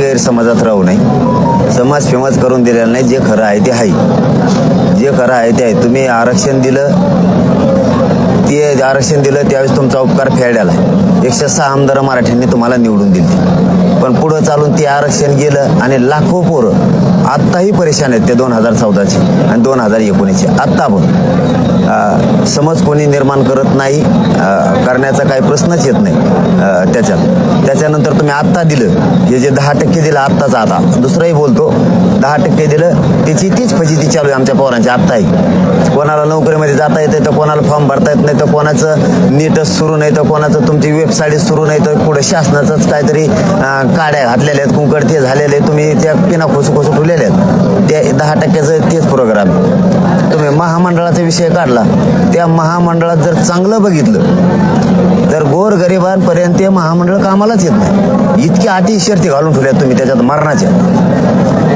गैरसमाजात राहू नये. समाज फेमस करून दिलेला नाही जे खरं आहे ते आहे. जे खरं आहे ते आहे. तुम्ही आरक्षण दिलं ते आरक्षण दिलं त्यावेळेस तुमचा उपकार फेडायला. एकशे सहा आमदार मराठ्यांनी तुम्हाला निवडून दिली. पण पुढं चालून ते आरक्षण गेलं आणि लाखो पोरं आत्ताही परेशान आहेत ते दोन हजार चौदाचे आणि दोन हजार एकोणीसचे. आत्ता पण समज कोणी निर्माण करत नाही करण्याचा काही प्रश्नच येत नाही त्याच्यात. त्याच्यानंतर तुम्ही आत्ता दिलं. हे जे दहा टक्के दिलं आत्ताच आता. दुसरंही बोलतो. दहा टक्के दिलं त्याची तीच फजिती चालू आहे आमच्या पोरांची आत्ताही. कोणाला नोकरीमध्ये जाता येते तर कोणाला फॉर्म भरता येत नाही तर कोणाचं नीटच सुरू नाही तर कोणाचं तुमची वेबसाईट सुरू नाही तर पुढे शासनाचंच काहीतरी काड्या घातलेल्या आहेत कुंकड ते झालेले तुम्ही त्या पिना खोसू खोसू ठेवलेल्या आहेत. त्या दहा टक्क्याचं तेच प्रोग्राम तुम्ही महामंडळाचा विषय काढला. त्या महामंडळात जर चांगलं बघितलं तर गोर गरिबांपर्यंत ते महामंडळ कामालाच येत नाही. इतकी अटी शर्ती घालून ठेवल्यात तुम्ही त्याच्यात मरणाच्या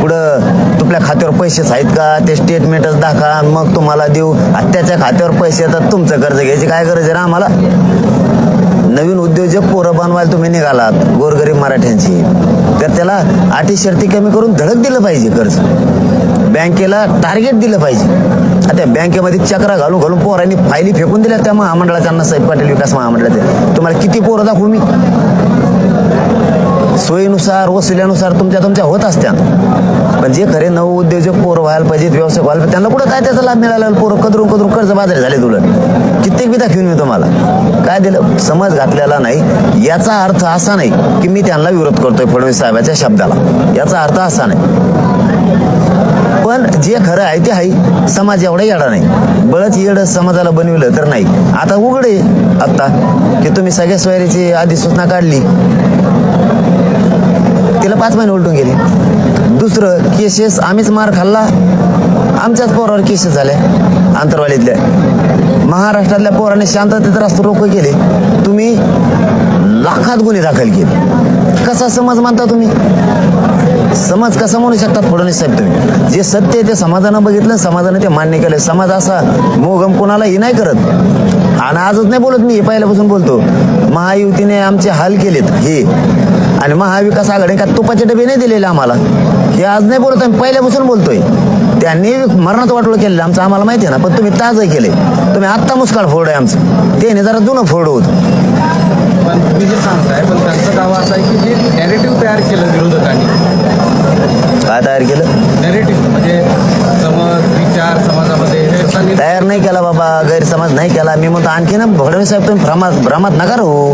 पुढं तुपल्या खात्यावर पैसेच आहेत का? ते स्टेटमेंटच दाखवा मग तुम्हाला देऊ. आणि त्याच्या खात्यावर पैसे येतात तुमचं कर्ज घ्यायची काय गरज आहे ना आम्हाला? नवीन उद्योजक पोरं बनवायला तुम्ही निघालात गोरगरीब मराठ्यांची. तर त्याला अटी शर्ती कमी करून धडक दिलं पाहिजे कर्ज. बँकेला टार्गेट दिलं पाहिजे. आता बँकेमध्ये चक्रा घालून घालून पोरांनी फायली फेकून दिल्या त्या महामंडळाच्या अण्णासाहेब पाटील विकास महामंडळाचे. तुम्हाला किती पोरं दाखवू मी? सोयीनुसार वसुल्यानुसार तुमच्या तुमच्या होत असत्या पण जे खरे नव उद्योजक पोरं व्हायला पाहिजेत व्यवसाय व्हायला पाहिजे त्यांना कुठं काय त्याचा लाभ मिळाला? पोरं कदरून कदरून कर्ज बाजारी झाले तुला. कित्येक बी घेऊन मी तुम्हाला काय दिलं? समज घातलेला नाही. याचा अर्थ असा नाही की मी त्यांना विरोध करतोय फडणवीस साहेबाच्या शब्दाला. याचा अर्थ असा नाही. पण जे खरं आहे ते आहे. समाज एवढा येडा नाही. बळच येड समाजाला बनविलं तर नाही. आता उघडे आता की तुम्ही सगळ्या सोयरीची अधिसूचना काढली. तिला पाच महिने उलटून गेले. दुसरं केसेस आम्हीच मार खाल्ला. आमच्याच पोरावर केसेस झाल्या आंतरवालीतल्या महाराष्ट्रातल्या पोराने शांततेत रास्त रोख केले. तुम्ही लाखात गुन्हे दाखल केले. कसा समज मानता तुम्ही? समाज कसा म्हणू शकतात फडणवीस साहेब तुम्ही? जे सत्य ते समाजानं बघितलं समाजानं ते मान्य केलं. समाज असा मोगम कोणालाही नाही करत. आणि आजच नाही बोलत मी हे पहिल्यापासून बोलतो. महायुतीने आमचे हाल केलेत हे. आणि महाविकास आघाडी का तुपाचे डबे नाही दिलेले आम्हाला? हे आज नाही बोलत आम्ही पहिल्यापासून बोलतोय. त्यांनी मरणाचं वाटोळ केलेलं आमचं आम्हाला माहिती आहे ना पण तुम्ही ताजं केले. तुम्ही आत्ता मुस्काळ फोड आहे आमचं. ते जरा जुनं फोड होतं. पण तुम्ही जे सांगताय पण त्यांचा दावा असा आहे की जे नॅरेटिव्ह तयार केलं विरोधकांनी. काय तयार केलं? नॅरेटिव्ह म्हणजे समज विचार समाजामध्ये हे सांगितलं. तयार नाही केला बाबा गैरसमज नाही केला. मी म्हणतो आणखी ना फडणवीस साहेब तुम्ही भ्रमात भ्रमात नका राहू.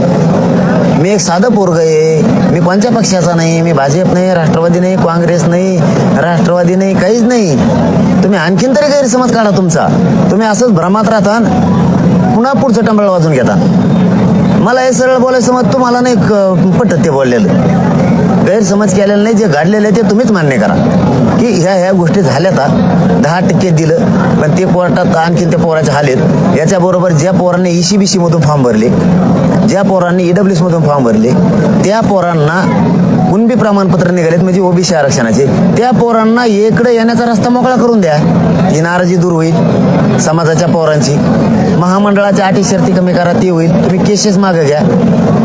मी एक साधं पोरग आहे. मी कोणत्या पक्षाचा नाही मी भाजप नाही राष्ट्रवादी नाही काँग्रेस नाही राष्ट्रवादी नाही काहीच नाही. तुम्ही आणखीन तरी गैरसमज काढा तुमचा. तुम्ही असंच भ्रमात राहता पुन्हा पुढचं टंबळ वाजून घेता. मला हे सरळ बोलायचं मग तुम्हाला नाही क- पटत ते बोललेलं. गैरसमज केलेला नाही जे घडलेलं आहे ते तुम्हीच मान्य करा. की ह्या ह्या गोष्टी झाल्या तर दहा टक्के दिलं पण ते कोर्टात आणखीन त्या पोराचे हालेत याच्याबरोबर ज्या पोरांनी ई सी बी सीमधून फॉर्म भरले ज्या पोरांनी ईडब्ल्यू मधून फॉर्म भरले त्या पोरांना कुणबी प्रमाणपत्र निघालेत म्हणजे ओबीसी आरक्षणाचे. त्या पोरांना इकडे येण्याचा रस्ता मोकळा करून द्या. ही नाराजी दूर होईल समाजाच्या पोरांची. महामंडळाच्या अटी शर्ती कमी करा ती होईल. तुम्ही केसेस मागे घ्या.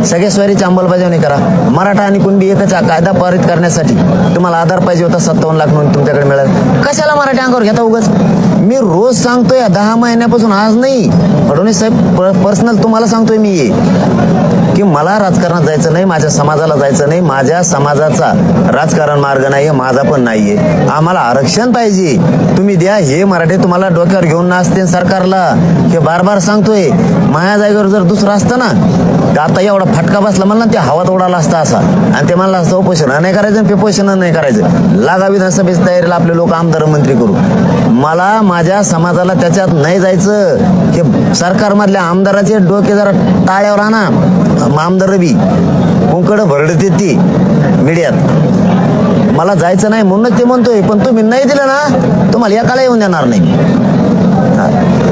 सगळ्या स्वारीची अंमलबजावणी करा. मराठा आणि कुणबी एकच कायदा पारित करण्यासाठी तुम्हाला आधार पाहिजे होता सत्तावन्न लाख म्हणून तुमच्याकडे मिळाला कशाला मराठी अंगावर घेता उगाच? मी रोज सांगतोय दहा महिन्यापासून आज नाही. फडणवीस साहेब पर्सनल तुम्हाला सांगतोय मी. ये की मला राजकारणात जायचं नाही माझ्या समाजाला जायचं नाही माझ्या समाजाचा राजकारण मार्ग नाही माझा पण नाहीये. आम्हाला आरक्षण पाहिजे. तुम्ही द्या हे मराठी तुम्हाला डोक्यावर घेऊन नाचते सरकारला. हे बार बार सांगतोय. माया जागेवर जर दुसरं असतं ना तर आता एवढा फटका बसला म्हणला ना ते हवात उडाला असता असा. आणि ते म्हणला असतं उपोषण नाही करायचं आणि पेपोषण नाही करायचं. लागा विधानसभेची तयारीला आपले लोक आमदार मंत्री करू. मला माझ्या समाजाला त्याच्यात नाही जायचं. हे सरकारमधल्या आमदाराचे डोके जरा टाळ्यावर आणा. आमदार रवी कुंकड भरडते ती. मीडियात. मला जायचं नाही म्हणूनच ते म्हणतोय पण तुम्ही नाही दिलं ना तुम्हाला एकाला येऊन देणार नाही.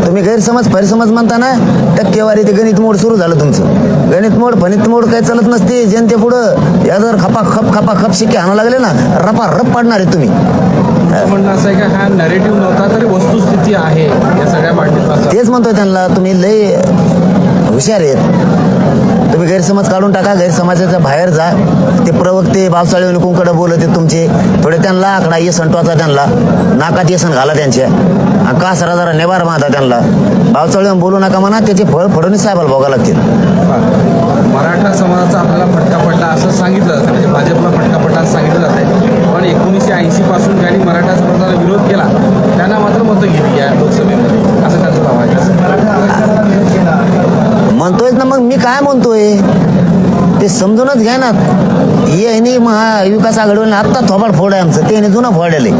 तुम्ही गैरसमज फैरसमज म्हणता ना टक्केवारी ते गणित मोड सुरू झालं तुमचं. गणित मोड फणित मोड काही चालत नसते जनते पुढं. या जर खपा खप खपा खप शिक्के आणू लागले ना रपा रप पाडणार आहे तुम्ही. म्हणणं असं आहे का हा नॅरेटिव्ह नव्हता तरी वस्तुस्थिती आहे या सगळ्या मांडणीत तेच म्हणतोय त्यांना तुम्ही लय हुशार आहेत. तुम्ही गैरसमज काढून टाका गैरसमाजाच्या बाहेर जा. ते प्रवक्ते बावसाळे कुंकडं बोलत तुमचे. थोडे त्यांना आकडा येसन टोचा त्यांना. नाकात येसन घाला त्यांच्या. आणि कासरा जरा नेबार बांधा त्यांना. बावसाळे बोलू नका म्हणा त्याचे फळ फडणवीस साहेबाला भोगा लागतील. मराठा समाजाचा आपल्याला फटका पडला असं सांगितलं जातं. म्हणजे भाजपला फटका पडला असं सांगितलं जात. आहे पण एकोणीसशे ऐंशी पासून ज्यांनी मराठा समाजाला विरोध केला त्यांना मात्र मतं गेली या लोकसभेमध्ये असं त्यांचं दावा आहे म्हणतोय ना मग मी काय म्हणतोय? ते समजूनच घ्या ना. ये नाही महाविकास आघाडीवर आत्ता थोबाड फोड आहे आमचं. ते जुनं फोड आहे.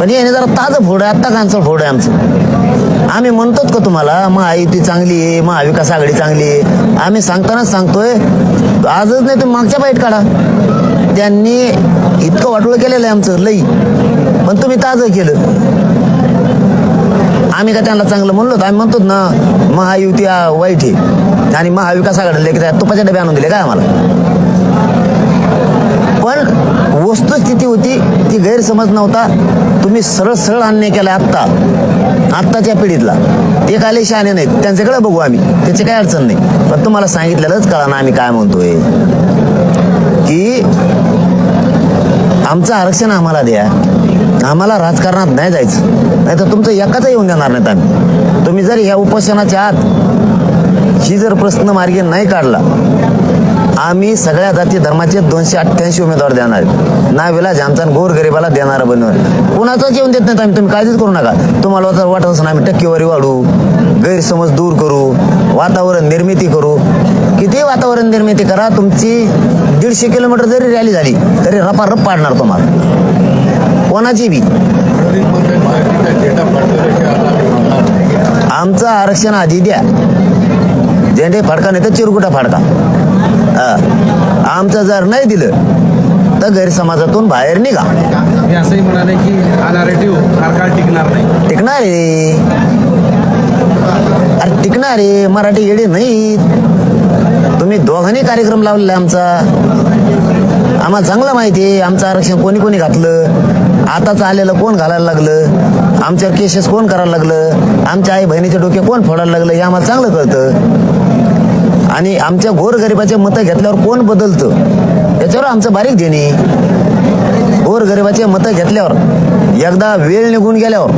पण याने जरा ताजं फोड आहे आत्ता कांचळ फोड आहे आमचं. आम्ही म्हणतोच का तुम्हाला महायुती चांगली आहे महाविकास आघाडी चांगली आहे. आम्ही सांगतानाच सांगतोय आजच नाही तुम्ही मागच्या बाईट काढा. त्यांनी इतकं वाटोळं केलेलं आहे आमचं लई. पण तुम्ही ताजं केलं. आम्ही का त्यांना चांगलं म्हणलो तर आम्ही म्हणतो ना महायुती हा वाईट आहे. आणि महाविकास आघाडीला की तुपाच्या डबे आणून दिले काय आम्हाला? पण वस्तुस्थिती होती ती गैरसमज नव्हता. तुम्ही सरळ सरळ अन्याय केला आत्ता. आत्ताच्या पिढीतला. ते काय शहाणे नाहीत. त्यांच्याकडे बघू आम्ही. त्याची काय अडचण नाही. पण तुम्हाला सांगितलेलंच कळा ना आम्ही काय म्हणतोय. की आमचं आरक्षण आम्हाला द्या. आम्हाला राजकारणात नाही जायचं. नाही तर तुमचं एकाच येऊन देणार नाहीत आम्ही. तुम्ही जर ह्या उपोषणाच्या आत ही जर प्रश्न मार्गी नाही काढला आम्ही सगळ्या जाती धर्माचे दोनशे अठ्ठ्याऐंशी उमेदवार देणार ना विलाज आमचा गोर गरिबाला देणारा बनवणार कुणाचाच येऊन देत नाही आम्ही. तुम्ही काळजीच करू नका. तुम्हाला जर वाटत असं आम्ही टक्केवारी वाढू गैरसमज दूर करू वातावरण निर्मिती करू. किती वातावरण निर्मिती करा तुमची दीडशे किलोमीटर जरी रॅली झाली तरी रपारप पाडणार तुम्हाला. कोणाची बी आमचं आरक्षण आधी द्या. झेंडे फाडका नाही तर चिरकुटा फाडका. हा. आमचं जर नाही दिलं तर गैरसमाजातून बाहेर निघा. असंही म्हणाले की हा नॅरेटिव्ह फार काळ टिकणार नाही. टिकणार रे अरे टिकणार रे मराठी येडे नाहीत. तुम्ही दोघांनी कार्यक्रम लावलेला आमचा. आम्हाला चांगलं माहिती आहे. आमचं आरक्षण कोणी कोणी घातलं? आताच आलेलं कोण घालायला लागलं? आमच्यावर केसेस कोण करायला लागलं? आमच्या आई बहिणीचे डोके कोण फोडायला लागलं? हे आम्हाला चांगलं कळतं. आणि आमच्या गोरगरिबाचे मतं घेतल्यावर कोण बदलतं? याच्यावर आमचं बारीक देणे गोरगरिबाचे मतं घेतल्यावर एकदा वेळ निघून गेल्यावर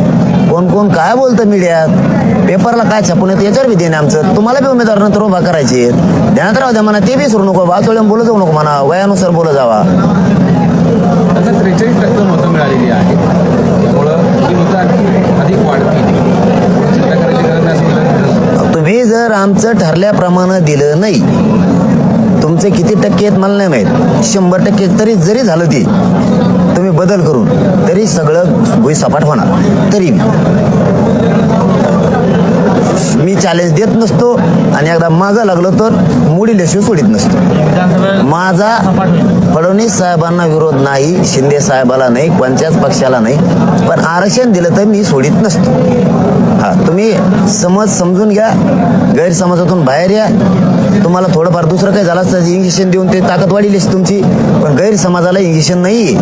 कोण कोण काय बोलतं मीडियात? पेपरला काय छापून येतं याच्यावर बी देणे आमचं. तुम्हाला बी उमेदवार नंतर उभा करायचे ध्यानात राहू द्या म्हणा ते बी सुरू नको बाजूला बोलत जाऊ नको म्हणा वयानुसार बोलत जावा. त्यांना त्रेचाळीस टक्के मतं मिळालेली आहेत. त्यामुळं ही मतं आणखी अधिक वाढतील. चिंता करायची गरज नाही तुम्ही जर आमचं ठरल्याप्रमाणे दिलं नाही तुमचे किती टक्के आहेत मला नाही माहीत. शंभर टक्के तरी जरी झालं ते तुम्ही बदल करून तरी सगळं भुईसपाट होणार. तरी मी चॅलेंज देत नसतो आणि एकदा मागं लागलो तर मुडील्याशिवाय सोडित नसतो. माझा फडणवीस साहेबांना विरोध नाही शिंदे साहेबाला नाही पंचायत पक्षाला नाही पण आरक्षण दिलं तर मी सोडित नसतो. हा तुम्ही समज समजून घ्या गैरसमजातून बाहेर या. तुम्हाला थोडंफार दुसरं काही झालं असतं इंजेक्शन देऊन ते ताकद वाढील तुमची पण गैरसमाजाला इंजेक्शन नाही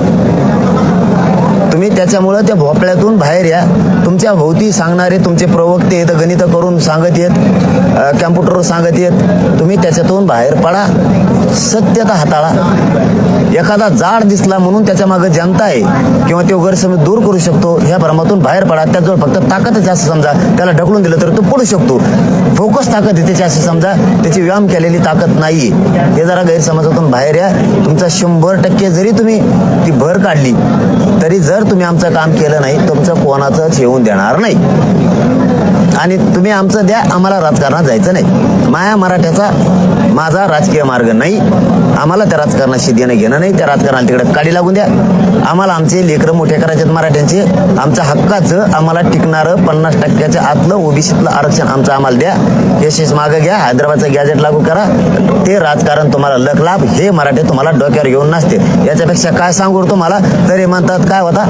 तुम्ही त्याच्यामुळं त्या भोपळ्यातून बाहेर या. तुमच्या भोवती सांगणारे तुमचे प्रवक्ते येत गणित करून सांगत येत कॅम्प्युटरवर सांगत येत तुम्ही त्याच्यातून बाहेर पडा. सत्यता हाताळा. एखादा जाड दिसला म्हणून त्याच्यामागे जनता आहे किंवा तो गैरसमज दूर करू शकतो ह्या भ्रमातून बाहेर पडा. त्याजवळ फक्त ताकदच असं समजा. त्याला ढकलून दिलं तर तो पडू शकतो. फोकस ताकद आहे त्याची असे समजा. त्याची व्यायाम केलेली ताकद नाही हे जरा गैरसमजातून बाहेर या. तुमचा शंभर टक्के जरी तुम्ही ती भर काढली तरी जर तुम्ही आमचं काम केलं नाही तुमचं कोणाचंच येऊन देणार नाही. आणि तुम्ही आमचं द्या आम्हाला राजकारणात जायचं नाही. माया मराठ्याचा माझा राजकीय मार्ग नाही. आम्हाला त्या राजकारणाशी देणं घेणं नाही. त्या राजकारणाला तिकडे काढी लागून द्या. आम्हाला आमचे लेकरं मोठे करायचे मराठ्यांचे. आमच्या हक्काचं आम्हाला टिकणारं पन्नास टक्क्याच्या आतलं ओबीसीतलं आरक्षण आमचं आम्हाला द्या. केसेस मागं घ्या. हैदराबादचं गॅजेट लागू करा. ते राजकारण तुम्हाला लख लाभ हे मराठे तुम्हाला डोक्यावर घेऊन नसते याच्यापेक्षा काय सांगू तुम्हाला? तरी म्हणतात काय होता?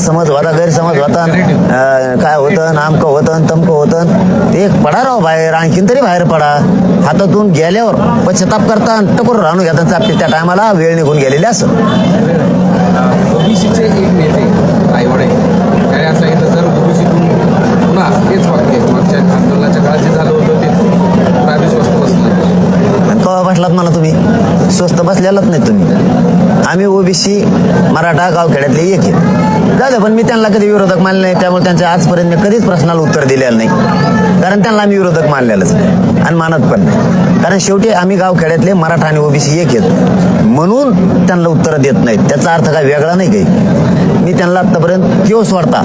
समज होता गैरसमज होता. काय होतं? नामकं होतं तमकं होतं ते पडा राव बाहेर आणखीन तरी बाहेर पडा. हातातून गेल्यावर पश्चाताप करता आणि टकोर राहून घेता चापते त्या टायमाला वेळ निघून गेलेली असं. ओबीसीचे एक नेते रायवडे त्याने असं सांगितलं जर ओबीसीतून पुन्हा तेच वाक्य मागच्या आंदोलनाच्या काळात जे झालं होतं तेच प्रायव्हेट गावा बसलात म्हणा तुम्ही? स्वस्त बसलेलाच नाही तुम्ही. आम्ही ओबीसी मराठा गावखेड्यातले एक आहे. झालं पण मी त्यांना कधी विरोधक मानले नाही त्यामुळे त्यांच्या आजपर्यंत मी कधीच प्रश्नाला उत्तर दिलेलं नाही. कारण त्यांना आम्ही विरोधक मानलेलंच नाही आणि मानत पण नाही. कारण शेवटी आम्ही गावखेड्यातले मराठा आणि ओबीसी एक आहेत. म्हणून त्यांना उत्तर देत नाहीत. त्याचा अर्थ काय वेगळा नाही काही. मी त्यांना आत्तापर्यंत किंवा सोडता?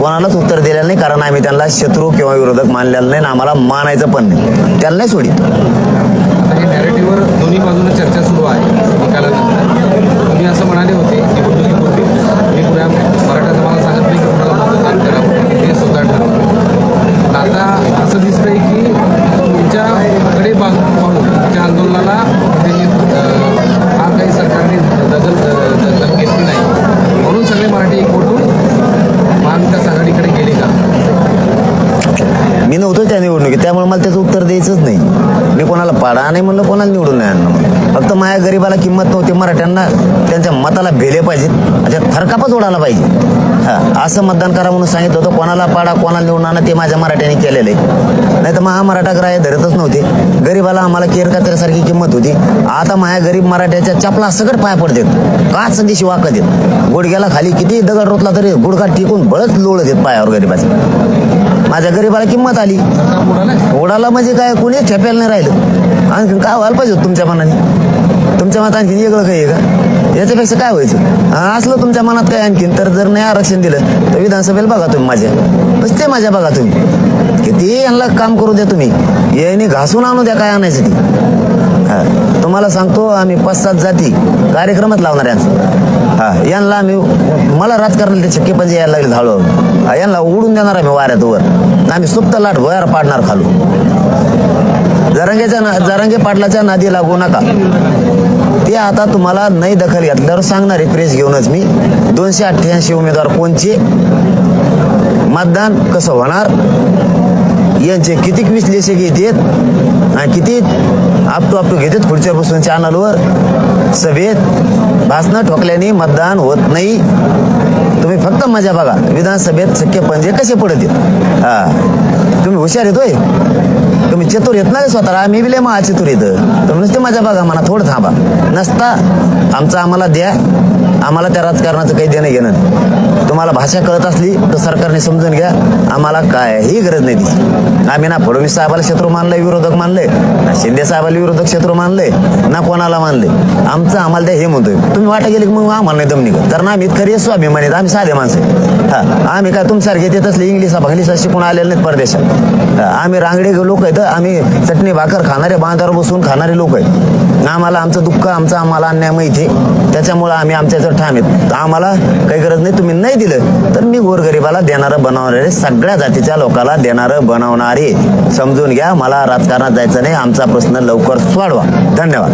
कोणालाच उत्तर दिलेलं नाही कारण आम्ही त्यांना शत्रू किंवा विरोधक मानलेलं नाही आम्हाला मानायचं पण नाही. त्यांना नाही सोडित. दोन्ही बाजूने चर्चा सुरू आहे. निकालानंतर तुम्ही असं म्हणाले होते की मी पुण्या मराठा समाजाला सांगत नाही की कुणाला मतदान करावं हे स्वतः ठरवलं पण आता असं दिसतंय की तुमच्याकडे बाग पाहून तुमच्या आंदोलनाला म्हणजे अं, हा काही सरकारने दखल दखल घेतली नाही म्हणून सगळे मराठी एकवटून महाविकास आघाडीकडे गेले का मी नव्हतो त्या निवडणुकीत त्यामुळे मला त्याचं उत्तर द्यायचंच नाही मी कोणाला पाडा नाही म्हणलं कोणाला निवडून नाही आणलं म्हणलं. फक्त माझ्या गरीबाला किंमत नव्हती मराठ्यांना त्यांच्या मताला भेले पाहिजेत अच्छा थरकापच उडाला पाहिजे. हा असं मतदान करा म्हणून सांगितलं होतं कोणाला पाडा कोणाला निवडून आणा ते माझ्या मराठ्यांनी केलेलं आहे. नाही तर महा मराठा ग्राह्य धरतच नव्हते. गरीबाला आम्हाला केर कचऱ्यासारखी किंमत होती. आता माझ्या गरीब मराठ्याच्या चपला सगळं पाया पडतात. काच संदेशी वाकत देत गुडघ्याला खाली किती दगड रोतला तरी गुडघा टिकून बळच लोळ देत पायावर गरीबाचे. माझ्या गरीबाला किंमत आली. उडाला ओढाला म्हणजे काय? कोणी ठेप्याला नाही राहिलं. आणखीन काय व्हायला पाहिजे तुमच्या मनाने? तुमच्या मनात आणखीन वेगळं काही आहे का? याच्यापेक्षा काय व्हायचं? असलं तुमच्या मनात काय आणखीन? तर जर नाही आरक्षण दिलं तर विधानसभेला बघा तुम्ही माझ्या. बस ते माझ्या बघा तुम्ही. किती यांना काम करू द्या तुम्ही. याने घासून आणू द्या काय आणायचं ती. तुम्हाला सांगतो आम्ही पाच सात जाती कार्यक्रमात लावणार यांचा हा यांना आम्ही मला राजकारणाला ते शक्य पाहिजे यायला लागले हळूहळू यांना उडून देणार आम्ही वाऱ्यात वर. आम्ही सुप्त लाट भोयार पाडणार खालू जरंगेच्या ना जरंगे पाटलाच्या नादी लागू नका. ते आता तुम्हाला नाही दखल घेतल्यावर सांगणार आहे प्रेस घेऊनच मी. दोनशे अठ्ठ्याऐंशी उमेदवार कोणचे? मतदान कसं होणार? यांचे किती विश्लेषक येतात? आणि किती आपटू आपटू घेतात खुर्च्यावर बसून चॅनलवर सभेत भाषणं ठोकल्याने मतदान होत नाही. फक्त मजा बघा. विधानसभेत शक्य पंजे कसे पडतील हा. तुम्ही हुशार येतोय तुम्ही चतुर येत नाही स्वतःला. आम्ही बी लय महा चतुर येत. तर नुसते माझ्या बघा म्हणा थोडं थांबा. नसता आमचं आम्हाला द्या. आम्हाला त्या राजकारणाचं काही देणं घेणं तुम्हाला भाषा कळत असली तर सरकारने समजून घ्या. आम्हाला काय ही गरज नाही ती. आम्ही ना फडणवीस साहेबाला शत्रू मानलंय विरोधक मानले ना शिंदे साहेबाला विरोधक शत्रू मानले ना कोणाला मानले आमचं आम्हाला द्या हे म्हणतोय. तुम्ही वाटा गेले की मग आम्हाला नाही दम निघत कारण आम्ही खरी स्वाभिमानी आहेत, आम्ही साधे माणसं हा आम्ही काय तुमच्यासारखे येत असले इंग्लिश इंग्लिश शिकून आलेले नाहीत परदेशात. आम्ही रांगडे लोक आहेत. आम्ही चटणी भाकर खाणारे बांधावर बसून खाणारे लोक आहेत. आम्हाला आमचं दुःख आमचं आम्हाला अन्याय माहिती आहे. त्याच्यामुळं आम्ही आमच्या याच्यावर ठाम आहेत. आम्हाला काही गरज नाही तुम्ही नाही दिलं तर मी गोरगरिबाला देणारं बनवणारे सगळ्या जातीच्या लोकाला देणारं बनवणारे समजून घ्या मला राजकारणात जायचं नाही. आमचा प्रश्न लवकर सोडवा. धन्यवाद.